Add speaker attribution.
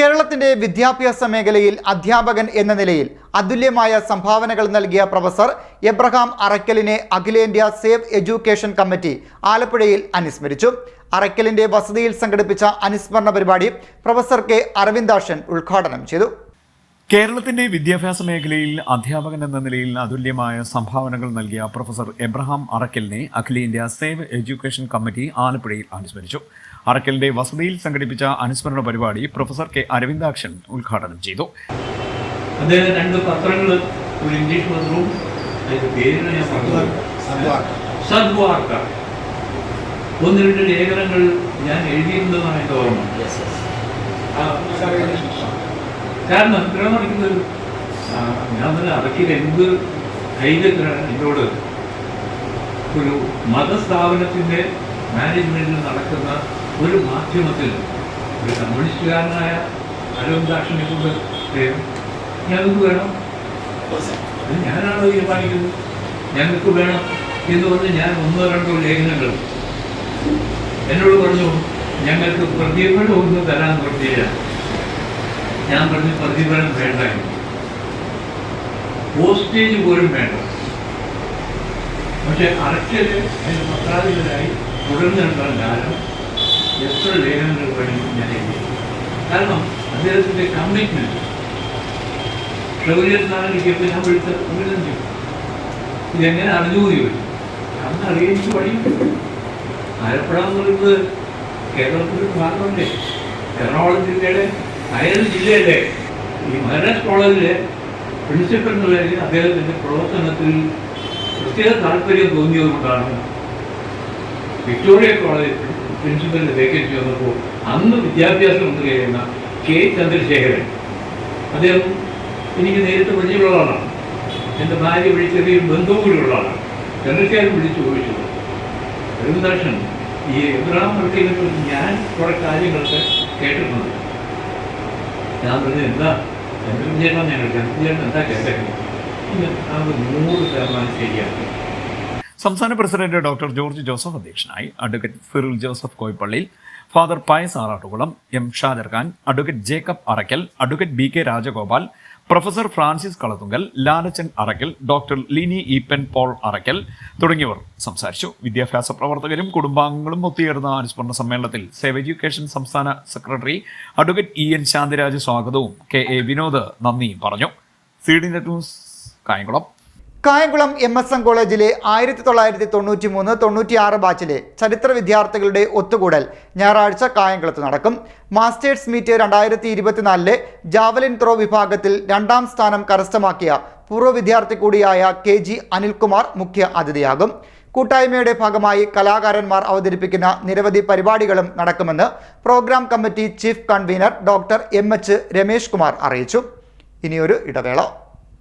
Speaker 1: കേരളത്തിന്റെ വിദ്യാഭ്യാസ മേഖലയിൽ അധ്യാപകൻ എന്ന നിലയിൽ അതുല്യമായ സംഭാവനകൾ നൽകിയ പ്രൊഫസർ എബ്രഹാം അറക്കലിനെ അഖിലേന്ത്യാ സേവ് എഡ്യൂക്കേഷൻ കമ്മിറ്റി ആലപ്പുഴയിൽ അനുസ്മരിച്ചു. അറക്കലിന്റെ വസതിയിൽ സംഘടിപ്പിച്ച അനുസ്മരണ പരിപാടി പ്രൊഫസർ കെ അരവിന്ദാഷൻ ഉദ്ഘാടനം ചെയ്തു.
Speaker 2: കേരളത്തിന്റെ വിദ്യാഭ്യാസ മേഖലയിൽ അധ്യാപകൻ എന്ന നിലയിൽ അതുല്യമായ സംഭാവനകൾ നൽകിയ പ്രൊഫസർ എബ്രഹാം അറക്കലിനെ അഖിലേന്ത്യാ സേവ് എഡ്യൂക്കേഷൻ കമ്മിറ്റി ആലപ്പുഴയിൽ അനുസ്മരിച്ചു. അറക്കലിന്റെ വസതിയിൽ സംഘടിപ്പിച്ച അനുസ്മരണ പരിപാടി പ്രൊഫസർ കെ അരവിന്ദാക്ഷൻ ഉദ്ഘാടനം ചെയ്തു.
Speaker 3: അദ്ദേഹം രണ്ട് പത്രങ്ങൾ ഒരു ഇംഗ്ലീഷ് പത്രവും ഒന്ന് രണ്ട് ലേഖനങ്ങൾ ഞാൻ എഴുതിയിരുന്നതാണ് എന്റെ ഓർമ്മ. കാരണം നടക്കുന്നത് ഞാൻ തന്നെ അതൊക്കെ എന്ത് ധൈര്യത്തിലാണ് എന്നോട് ഒരു മതസ്ഥാപനത്തിന്റെ മാനേജ്മെന്റിൽ നടക്കുന്ന ഒരു മാധ്യമത്തിൽ ഒരു കമ്മ്യൂണിസ്റ്റുകാരനായ അരവിന്ദാക്ഷനെ കൊണ്ട് ഞങ്ങൾക്ക് വേണം. അത് ഞാനാണ് തീരുമാനിക്കുന്നത് ഞങ്ങൾക്ക് വേണം. എന്ന് പറഞ്ഞ് ഞാൻ ഒന്നോ രണ്ടോ ലേഖനങ്ങൾ എന്നോട് പറഞ്ഞു ഞങ്ങൾക്ക് പ്രതിഫലം ഒന്നും തരാൻ പറ്റില്ല. ഞാൻ പറഞ്ഞ പ്രതിഫലം വേണ്ട. പോസ്റ്റേജ് പോലും വേണ്ട. പക്ഷെ അറക്കൽ അതിന് പത്രാധിപരായി തുടർന്നുള്ള കാലം എത്ര ലേഖനങ്ങൾ വേണമെങ്കിലും ഞാൻ കാരണം അദ്ദേഹത്തിന്റെ കമ്മിറ്റ്മെന്റ് ഷൗര്യ സ്ഥാനം കിട്ടിയപ്പോൾ ഞാൻ വിളിച്ച ഇതെങ്ങനെ അറിഞ്ഞു വരും അന്ന് അറിയിച്ച് വഴിയുണ്ട് ആലപ്പുഴ പറയുന്നത് കേരളത്തിന്റെ ഭാഗമല്ലേ? എറണാകുളം ജില്ലയുടെ അയൽ ജില്ലയിലെ ഈ മഹാരാജ് കോളേജിലെ പ്രിൻസിപ്പൽ എന്നുള്ള നിലയിൽ അദ്ദേഹത്തിന്റെ പ്രവർത്തനത്തിൽ പ്രത്യേക താല്പര്യം തോന്നിയത് കൊണ്ടാണ് വിക്ടോറിയ കോളേജ് പ്രിൻസിപ്പലിന്റെ വേക്കൻസി വന്നപ്പോൾ അന്ന് വിദ്യാഭ്യാസ മന്ത്രിയായിരുന്ന കെ ചന്ദ്രശേഖരൻ. അദ്ദേഹം എനിക്ക് നേരിട്ട് പരിചയമുള്ള ആളാണ് എന്റെ ഭാര്യ വഴി ചെറിയൊരു ബന്ധവും കൂടിയുള്ള ആളാണ് ചന്ദ്രശേഖരൻ വിളിച്ചു ചോദിച്ചു. രവിദാഷൻ ഈ എബ്രഹാം വർക്കിനെ കുറിച്ച് ഞാൻ കുറെ കാര്യങ്ങളൊക്കെ കേട്ടിട്ടുണ്ട്. ഞാൻ പറഞ്ഞു എന്താ ചന്ദ്രചേട്ടൻ ഞങ്ങൾ ചന്ദ്രചേട്ടൻ എന്താ കേട്ടത് ഇത് അത് നൂറ് ശതമാനം ശരിയാണ്.
Speaker 2: സംസ്ഥാന പ്രസിഡന്റ് ഡോക്ടർ ജോർജ് ജോസഫ് അധ്യക്ഷനായി advocate ഫിറുൽ Joseph കോയിപ്പള്ളിയിൽ father Pius Arattukulam M Shajar Khan advocate Jacob Arackal advocate B K Rajagopal professor Francis Kalathunkal Lalachan Arackal doctor Lini Eapen Paul Arackal തുടങ്ങിയവർ സംസാരിച്ചു. വിദ്യാഭ്യാസ പ്രവർത്തകരും കുടുംബാംഗങ്ങളും ഒത്തുചേർന്ന അനുസ്മരണ സമ്മേളനത്തിൽ സേവ് എഡ്യൂക്കേഷൻ സംസ്ഥാന secretary advocate E N Shanthiraj സ്വാഗതവും കെ എ വിനോദ് നന്ദിയും പറഞ്ഞു. C net news Kayamkulam.
Speaker 1: Kayamkulam M S M കോളേജിലെ ആയിരത്തി തൊള്ളായിരത്തി തൊണ്ണൂറ്റി മൂന്ന് തൊണ്ണൂറ്റിയാറ് ബാച്ചിലെ ചരിത്ര വിദ്യാർത്ഥികളുടെ ഒത്തുകൂടൽ ഞായറാഴ്ച കായംകുളത്ത് നടക്കും. മാസ്റ്റേഴ്സ് മീറ്റ് രണ്ടായിരത്തി ഇരുപത്തിനാലിലെ ജാവലിൻ ത്രോ വിഭാഗത്തിൽ രണ്ടാം സ്ഥാനം കരസ്ഥമാക്കിയ പൂർവ വിദ്യാർത്ഥി കൂടിയായ കെ ജി അനിൽകുമാർ മുഖ്യ അതിഥിയാകും. കൂട്ടായ്മയുടെ ഭാഗമായി കലാകാരന്മാർ അവതരിപ്പിക്കുന്ന നിരവധി പരിപാടികളും നടക്കുമെന്ന് programme committee chief convener doctor M H Ramesh Kumar അറിയിച്ചു. ഇനിയൊരു ഇടവേള.